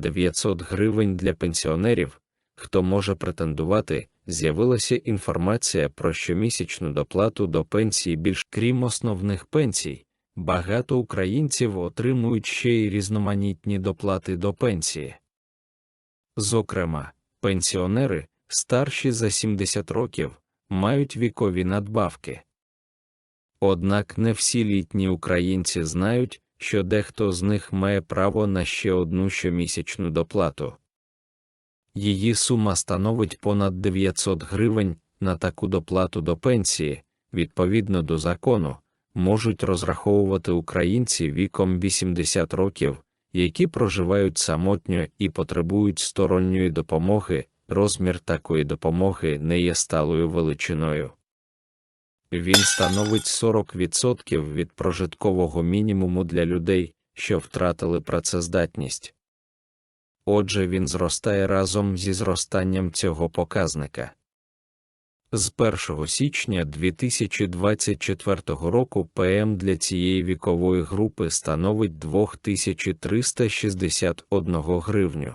900 гривень для пенсіонерів, хто може претендувати, з'явилася інформація про щомісячну доплату до пенсії більш крім основних пенсій. Багато українців отримують ще й різноманітні доплати до пенсії. Зокрема, пенсіонери, старші за 70 років, мають вікові надбавки. Однак не всі літні українці знають, що дехто з них має право на ще одну щомісячну доплату. Її сума становить понад 900 гривень на таку доплату до пенсії, відповідно до закону, можуть розраховувати українці віком 80 років, які проживають самотньо і потребують сторонньої допомоги, розмір такої допомоги не є сталою величиною. Він становить 40% від прожиткового мінімуму для людей, що втратили працездатність. Отже, він зростає разом зі зростанням цього показника. З 1 січня 2024 року ПМ для цієї вікової групи становить 2361 гривню.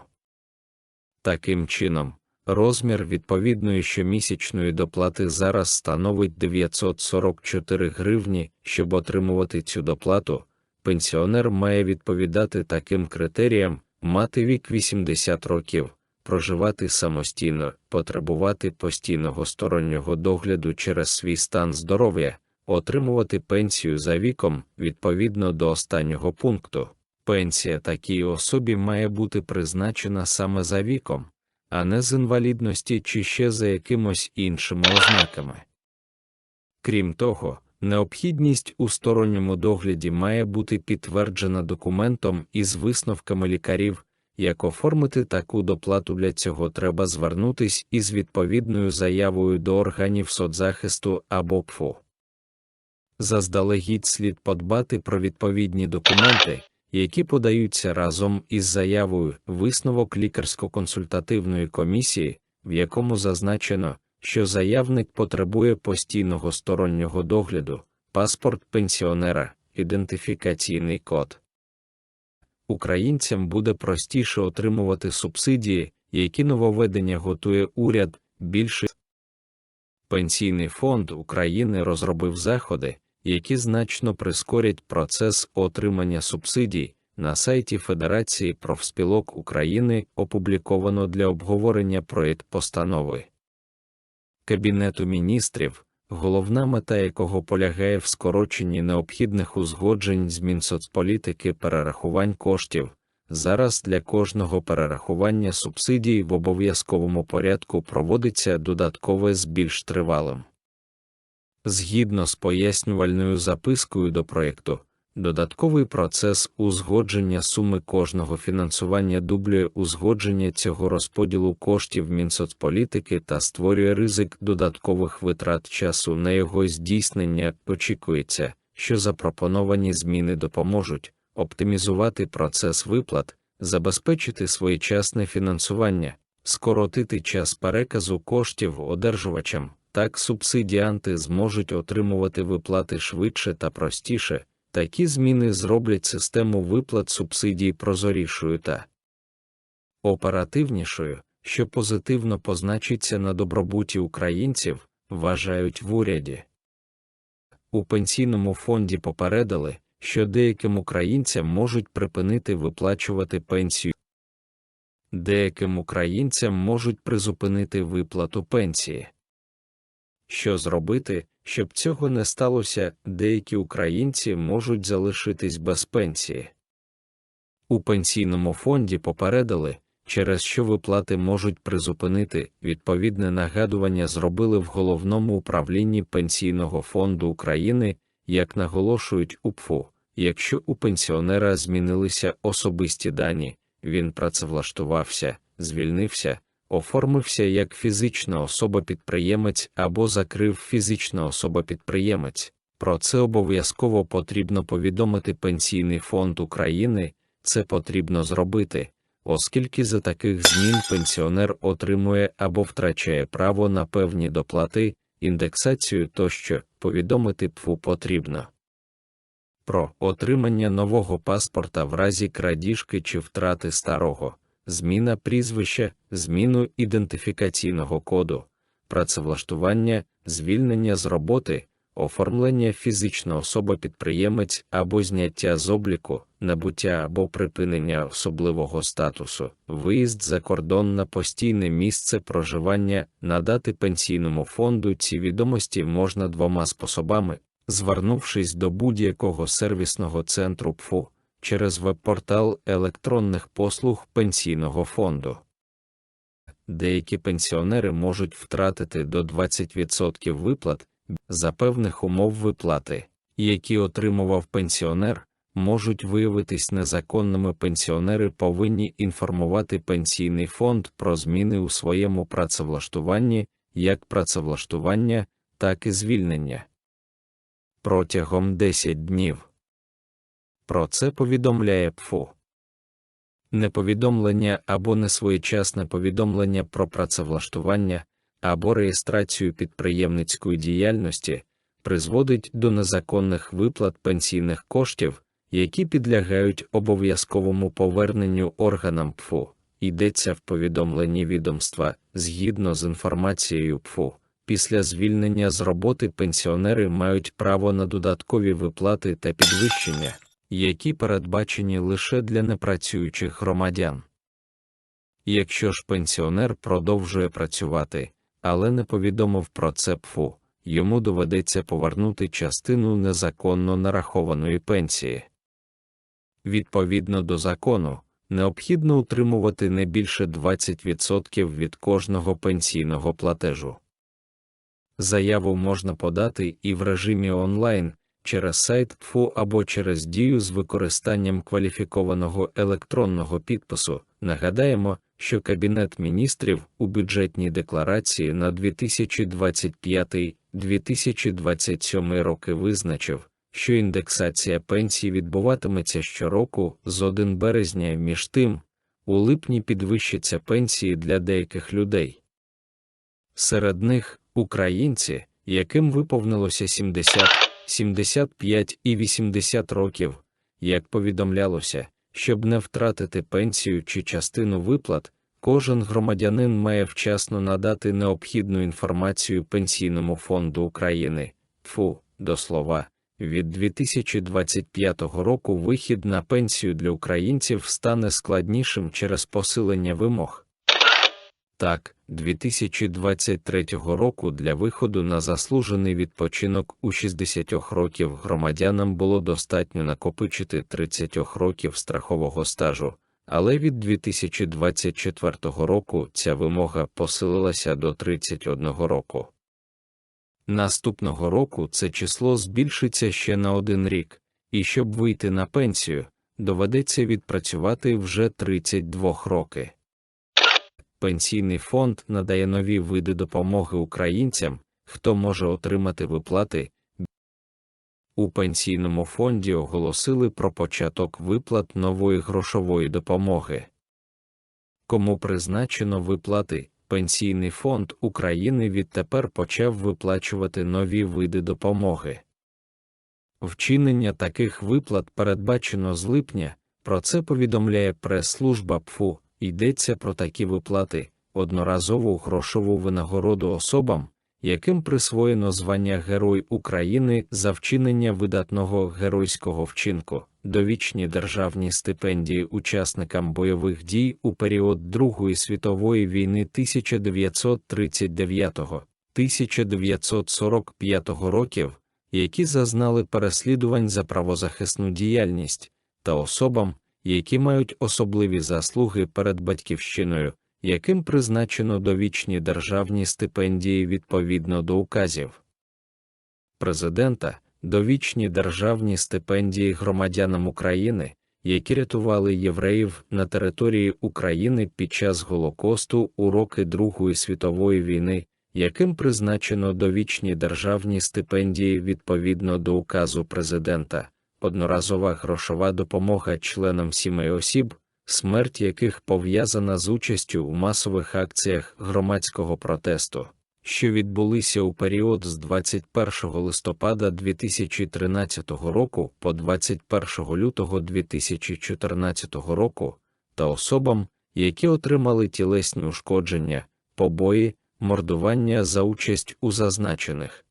Таким чином, розмір відповідної щомісячної доплати зараз становить 944 гривні. Щоб отримувати цю доплату, пенсіонер має відповідати таким критеріям, мати вік 80 років проживати самостійно, потребувати постійного стороннього догляду через свій стан здоров'я, отримувати пенсію за віком відповідно до останнього пункту. Пенсія такій особі має бути призначена саме за віком, а не з інвалідності чи ще за якимось іншими ознаками. Крім того, необхідність у сторонньому догляді має бути підтверджена документом із висновками лікарів, як оформити таку доплату для цього треба звернутись із відповідною заявою до органів соцзахисту або ПФУ. Заздалегідь слід подбати про відповідні документи, які подаються разом із заявою висновок лікарсько-консультативної комісії, в якому зазначено, що заявник потребує постійного стороннього догляду, паспорт пенсіонера, ідентифікаційний код українцям буде простіше отримувати субсидії, які нововведення готує уряд більше. Пенсійний фонд України розробив заходи, які значно прискорять процес отримання субсидій. На сайті Федерації профспілок України опубліковано для обговорення проєкт постанови Кабінету міністрів головна мета якого полягає в скороченні необхідних узгоджень з Мінсоцполітики перерахувань коштів. Зараз для кожного перерахування субсидій в обов'язковому порядку проводиться додаткове з більш тривалим. Згідно з пояснювальною запискою до проєкту, Додатковий процес узгодження суми кожного фінансування дублює узгодження цього розподілу коштів Мінсоцполітики та створює ризик додаткових витрат часу на його здійснення. Очікується, що запропоновані зміни допоможуть оптимізувати процес виплат, забезпечити своєчасне фінансування, скоротити час переказу коштів одержувачам. Так субсидіанти зможуть отримувати виплати швидше та простіше. Такі зміни зроблять систему виплат субсидій прозорішою та оперативнішою, що позитивно позначиться на добробуті українців, вважають в уряді. У пенсійному фонді попередили, що деяким українцям можуть припинити виплачувати пенсію, деяким українцям можуть призупинити виплату пенсії. Що зробити, щоб цього не сталося, деякі українці можуть залишитись без пенсії. У пенсійному фонді попередили, через що виплати можуть призупинити відповідне нагадування зробили в головному управлінні Пенсійного фонду України, як наголошують УПФУ, якщо у пенсіонера змінилися особисті дані, він працевлаштувався, звільнився, оформився як фізична особа-підприємець або закрив фізична особа-підприємець. Про це обов'язково потрібно повідомити Пенсійний фонд України, це потрібно зробити, оскільки за таких змін пенсіонер отримує або втрачає право на певні доплати, індексацію тощо повідомити ПФУ потрібно. Про отримання нового паспорта в разі крадіжки чи втрати старого зміна прізвища, зміну ідентифікаційного коду, працевлаштування, звільнення з роботи, оформлення фізична особа-підприємець або зняття з обліку, набуття або припинення особливого статусу, виїзд за кордон на постійне місце проживання, надати пенсійному фонду ці відомості можна двома способами, звернувшись до будь-якого сервісного центру ПФУ через веб-портал електронних послуг пенсійного фонду. Деякі пенсіонери можуть втратити до 20% виплат за певних умов виплати, які отримував пенсіонер, можуть виявитись незаконними. Пенсіонери повинні інформувати пенсійний фонд про зміни у своєму працевлаштуванні, як працевлаштування, так і звільнення протягом 10 днів. Про це повідомляє ПФУ. Неповідомлення або несвоєчасне повідомлення про працевлаштування або реєстрацію підприємницької діяльності призводить до незаконних виплат пенсійних коштів, які підлягають обов'язковому поверненню органам ПФУ. Йдеться в повідомленні відомства згідно з інформацією ПФУ. Після звільнення з роботи пенсіонери мають право на додаткові виплати та підвищення, які передбачені лише для непрацюючих громадян. Якщо ж пенсіонер продовжує працювати, але не повідомив про це ПФУ, йому доведеться повернути частину незаконно нарахованої пенсії. Відповідно до закону, необхідно утримувати не більше 20% від кожного пенсійного платежу. Заяву можна подати і в режимі онлайн через сайт ПФУ або через дію з використанням кваліфікованого електронного підпису. Нагадаємо, що Кабінет міністрів у бюджетній декларації на 2025-2027 роки визначив, що індексація пенсій відбуватиметься щороку з 1 березня між тим, у липні підвищаться пенсії для деяких людей. Серед них українці, яким виповнилося 70, 75 і 80 років, як повідомлялося, щоб не втратити пенсію чи частину виплат, кожен громадянин має вчасно надати необхідну інформацію Пенсійному фонду України. ФУ, до слова, від 2025 року вихід на пенсію для українців стане складнішим через посилення вимог. Так, 2023 року для виходу на заслужений відпочинок у 60 років громадянам було достатньо накопичити 30 років страхового стажу, але від 2024 року ця вимога посилилася до 31 року. Наступного року це число збільшиться ще на один рік, і щоб вийти на пенсію, доведеться відпрацювати вже 32 роки. Пенсійний фонд надає нові види допомоги українцям, хто може отримати виплати. У пенсійному фонді оголосили про початок виплат нової грошової допомоги. Кому призначено виплати, Пенсійний фонд України відтепер почав виплачувати нові види допомоги. Вчинення таких виплат передбачено з липня, про це повідомляє прес-служба ПФУ. Йдеться про такі виплати, одноразову грошову винагороду особам, яким присвоєно звання Герой України за вчинення видатного геройського вчинку, довічні державні стипендії учасникам бойових дій у період Другої світової війни 1939-1945 років, які зазнали переслідувань за правозахисну діяльність, та особам, які мають особливі заслуги перед батьківщиною, яким призначено довічні державні стипендії відповідно до указів президента, довічні державні стипендії громадянам України, які рятували євреїв на території України під час Голокосту у роки Другої світової війни, яким призначено довічні державні стипендії відповідно до указу президента одноразова грошова допомога членам сімей осіб, смерть яких пов'язана з участю у масових акціях громадського протесту, що відбулися у період з 21 листопада 2013 року по 21 лютого 2014 року, та особам, які отримали тілесні ушкодження, побої, мордування за участь у зазначених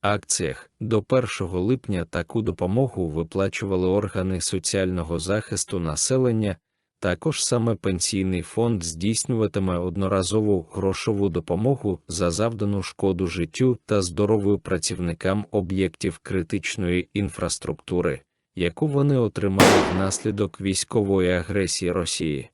акціях. До 1 липня таку допомогу виплачували органи соціального захисту населення. Також саме пенсійний фонд здійснюватиме одноразову грошову допомогу за завдану шкоду життю та здоров'ю працівникам об'єктів критичної інфраструктури, яку вони отримали внаслідок військової агресії Росії.